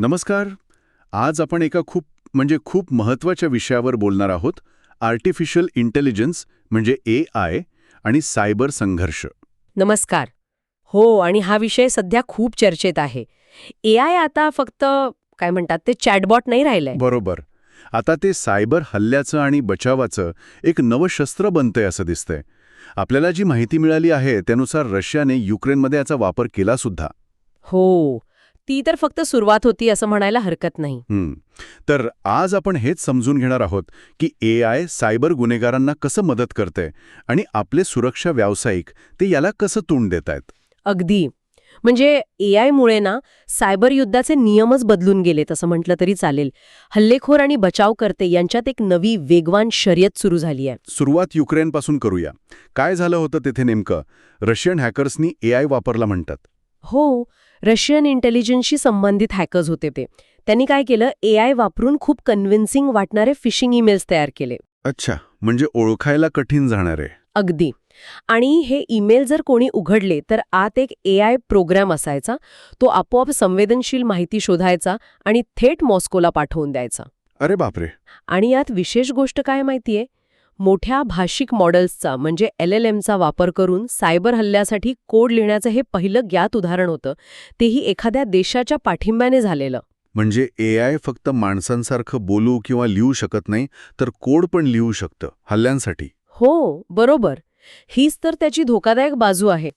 नमस्कार. आज आपण एका खूप म्हणजे खूप महत्त्वाच्या विषयावर बोलणार आहोत. आर्टिफिशियल इंटेलिजन्स म्हणजे ए आय आणि सायबर संघर्ष. नमस्कार. हो आणि हा विषय सध्या खूप चर्चेत आहे. ए आय आता फक्त काय म्हणतात ते चॅटबॉट नाही राहिलंय. बरोबर. आता ते सायबर हल्ल्याचं आणि बचावाचं एक नवं शस्त्र बनतंय असं दिसतंय. आपल्याला जी माहिती मिळाली आहे त्यानुसार रशियाने युक्रेनमध्ये याचा वापर केला सुद्धा हो. ती तर फक्त सुरुवात होती असं म्हणायला हरकत नाही. तर आज आपण हेच समजून घेणार आहोत की ए आय सायबर गुन्हेगारांना कसं मदत करते आणि आपले सुरक्षा व्यावसायिक ते याला कसं तोंड देत आहेत अगदी. म्हणजे ए आयमुळे ना सायबर युद्धाचे नियमच बदलून गेलेत असं म्हटलं तरी चालेल. हल्लेखोर आणि बचावकर्ते यांच्यात एक नवी वेगवान शर्यत सुरू झाली आहे. सुरुवात युक्रेनपासून करूया. काय झालं होतं तेथे नेमकं? रशियन हॅकर्सनी ए आय वापरला म्हणतात. हो. रशियन इंटेलिजन्सशी संबंधित हॅकर्स होते ते. त्यांनी काय केलं? ए आय वापरून खूप कन्व्हिन्सिंग वाटणारे फिशिंग ईमेल्स तयार केले. अच्छा म्हणजे ओळखायला कठीण जाणार. आहे अगदी. आणि हे ईमेल जर कोणी उघडले तर आत एक ए आय प्रोग्रॅम असायचा तो आपोआप संवेदनशील माहिती शोधायचा आणि थेट मॉस्कोला पाठवून द्यायचा. अरे बापरे. आणि यात विशेष गोष्ट काय माहितीये? मोठ्या भाषिक मॉडेल्सचा म्हणजे एल एल एमचा वापर करून सायबर हल्ल्यासाठी कोड लिहिण्याचं हे पहिलं ज्ञात उदाहरण होतं. तेही एखाद्या देशाच्या पाठिंब्याने झालेलं. म्हणजे ए आय फक्त माणसांसारखं बोलू किंवा लिहू शकत नाही तर कोड पण लिहू शकतं हल्ल्यांसाठी. हो बरोबर. हीच तर त्याची धोकादायक बाजू आहे.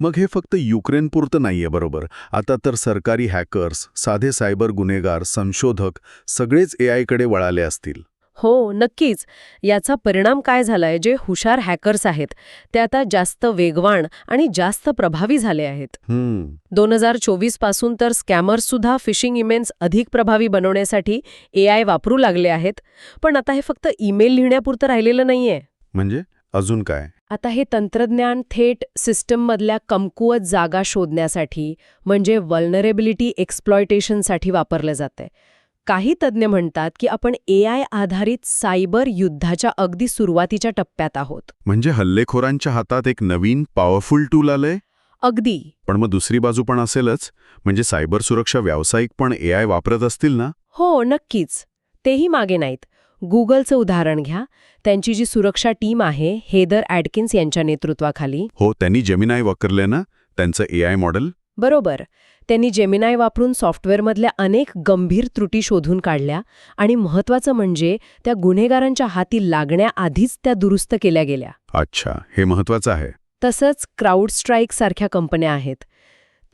मग हे फक्त युक्रेनपुरतं नाहीये बरोबर. आता तर सरकारी हॅकर्स साधे सायबर गुन्हेगार संशोधक सगळेच ए आयकडे वळाले असतील. हो नक्कीच. याचा परिणाम काय झालाय? जे हुशार हॅकर्स आहेत ते आता जास्त वेगवान आणि जास्त प्रभावी झाले आहेत. दोन हजार चोवीसपासून तर स्कॅमर्स सुद्धा फिशिंग इमेल्स अधिक प्रभावी बनवण्यासाठी ए आय वापरू लागले आहेत. पण आता हे फक्त ईमेल लिहिण्यापुरतं राहिलेलं नाहीये. म्हणजे? अजून काय? आता हे तंत्रज्ञान थेट सिस्टममधल्या कमकुवत जागा शोधण्यासाठी म्हणजे वल्नरेबिलिटी एक्सप्लॉयटेशनसाठी वापरलं जातंय. काही तज्ज्ञ म्हणतात की आपण ए आय आधारित सायबर युद्धाच्या अगदी सुरुवातीच्या टप्प्यात आहोत. म्हणजे हल्लेखोरांच्या हातात एक नवीन पॉवरफुल टूल आलंय? अगदी. पण मग दुसरी बाजू पण असेलच. म्हणजे सायबर सुरक्षा व्यावसायिक पण ए आय वापरत असतील ना? हो नक्कीच. तेही मागे नाहीत. गुगलचं उदाहरण घ्या. त्यांची जी सुरक्षा टीम आहे हेदर ॲडकिन्स यांच्या नेतृत्वाखाली. हो त्यांनी जेमिनाय वापरले ना? त्यांचं ए आय मॉडेल? बरोबर. त्यांनी जेमिनाय वापरून सॉफ्टवेअरमधल्या अनेक गंभीर त्रुटी शोधून काढल्या आणि महत्त्वाचं म्हणजे त्या गुन्हेगारांच्या हाती लागण्याआधीच त्या दुरुस्त केल्या गेल्या. अच्छा हे महत्वाचं आहे. तसंच क्राऊडस्ट्राईक सारख्या कंपन्या आहेत.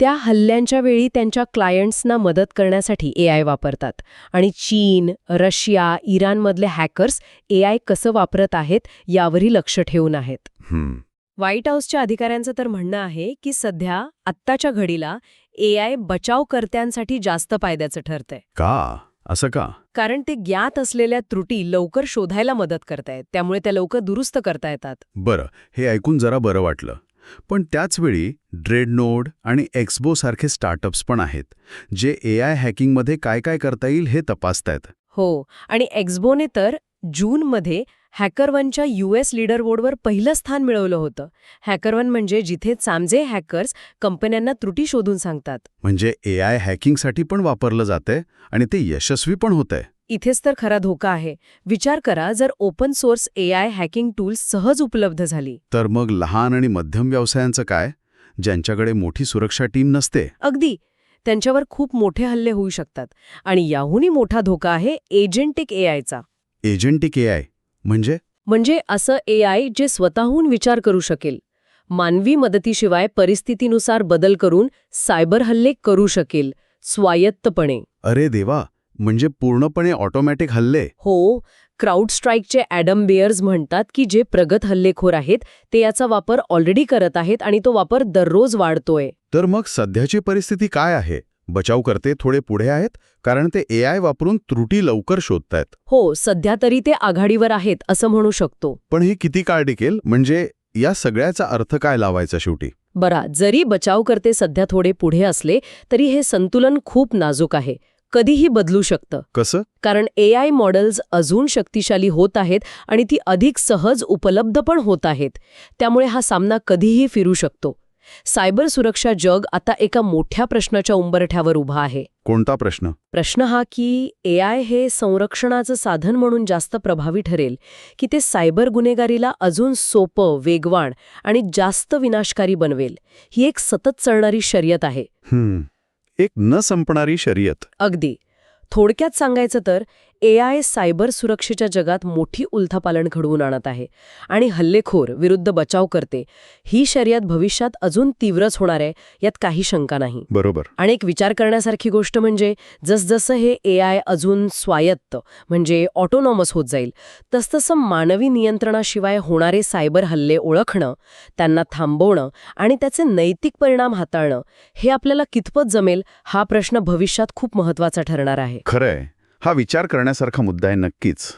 त्या हल्ल्यांच्या वेळी त्यांच्या क्लायंट्सना मदत करण्यासाठी ए आय वापरतात आणि चीन रशिया इराणमधले हॅकर्स ए आय कसं वापरत आहेत यावरही लक्ष ठेवून आहेत. व्हाईट हाऊसच्या अधिकाऱ्यांचं तर म्हणणं आहे की सध्या आत्ताच्या घडीला ए आय बचावकर्त्यांसाठी जास्त फायद्याचं ठरतंय. का? असं का? कारण ते ज्ञात असलेल्या त्रुटी लवकर शोधायला मदत करतायत. त्यामुळे त्या लवकर दुरुस्त करता येतात. बरं हे ऐकून जरा बरं वाटलं. पण त्याचवेळी ड्रेडनोड आणि एक्सबो सारखे स्टार्टअप्स पण आहेत जे ए आय हॅकिंगमध्ये काय काय करता येईल हे तपासतायत. हो आणि एक्सबोने तर जूनमध्ये हॅकरवनच्या युएस लीडर बोर्डवर पहिलं स्थान मिळवलं होतं. हॅकरवन म्हणजे जिथे चामजे हॅकर्स कंपन्यांना त्रुटी शोधून सांगतात. म्हणजे ए आय हॅकिंगसाठी पण वापरलं जातंय आणि ते यशस्वी पण होतंय. इथेच तर खरा धोका आहे. विचार करा जर open source A I hacking tools सहज उपलब्ध झाली. तर मग लहान आणि मध्यम व्यवसायांचं काय? ज्यांच्याकडे मोठी सुरक्षा टीम नसते. अगदी. त्यांच्यावर खूप मोठे हल्ले होऊ शकतात. आणि याहूनही मोठा धोका आहे एजंटिक ए आयचा. Agentic A I. म्हणजे? म्हणजे असं ए आय जे स्वतःहून विचार करू शकेल मानवी मदतीशिवाय परिस्थितीनुसार बदल करून सायबर हल्ले करू शकेल स्वायत्तपणे. अरे देवा म्हणजे पूर्णपणे ऑटोमॅटिक हल्ले? हो क्राऊड स्ट्राईकचे ॲडम बेअर्स म्हणतात की जे प्रगत हल्लेखोर आहेत ते याचा वापर ऑलरेडी करत आहेत आणि तो वापर दररोज वाढतोय. तर मग सध्याची परिस्थिती काय आहे? बचावकर्ते थोडे पुढे आहेत कारण ते ए आय वापरून त्रुटी लवकर शोधतायत. हो सध्या तरी ते आघाडीवर आहेत असं म्हणू शकतो. पण ही किती काळ टिकेल? म्हणजे या सगळ्याचा अर्थ काय लावायचा शेवटी? बरा जरी बचावकर्ते सध्या थोडे पुढे असले तरी हे संतुलन खूप नाजूक आहे. कधीही बदलू शकतं. कसं? कारण ए आय मॉडेल्स अजून शक्तिशाली होत आहेत आणि ती अधिक सहज उपलब्ध पण होत आहेत. त्यामुळे हा सामना कधीही फिरू शकतो. सायबर सुरक्षा जग आता एका मोठ्या प्रश्नाच्या उंबरठ्यावर उभा आहे. कोणता प्रश्न? प्रश्न हा की ए आय हे संरक्षणाचं साधन म्हणून जास्त प्रभावी ठरेल की ते सायबर गुन्हेगारीला अजून सोपं वेगवान आणि जास्त विनाशकारी बनवेल ही एक सतत चालणारी शर्यत आहे. हम्म. एक न संपणारी शर्यत. अगदी. थोडक्यात सांगायचं तर ए आय सायबर सुरक्षेच्या जगात मोठी उलथापालन घडवून आणत आहे आणि हल्लेखोर विरुद्ध बचाव करते. ही शर्यत भविष्यात अजून तीव्रच होणार आहे यात काही शंका नाही. बरोबर. आणि एक विचार करण्यासारखी गोष्ट म्हणजे जसजसं हे ए आय अजून स्वायत्त म्हणजे ऑटोनॉमस होत जाईल तसतसं मानवी नियंत्रणाशिवाय होणारे सायबर हल्ले ओळखणं त्यांना थांबवणं आणि त्याचे नैतिक परिणाम हाताळणं हे आपल्याला कितपत जमेल हा प्रश्न भविष्यात खूप महत्त्वाचा ठरणार आहे. खरंय. हा विचार करण्यासारखा मुद्दा आहे नक्कीच.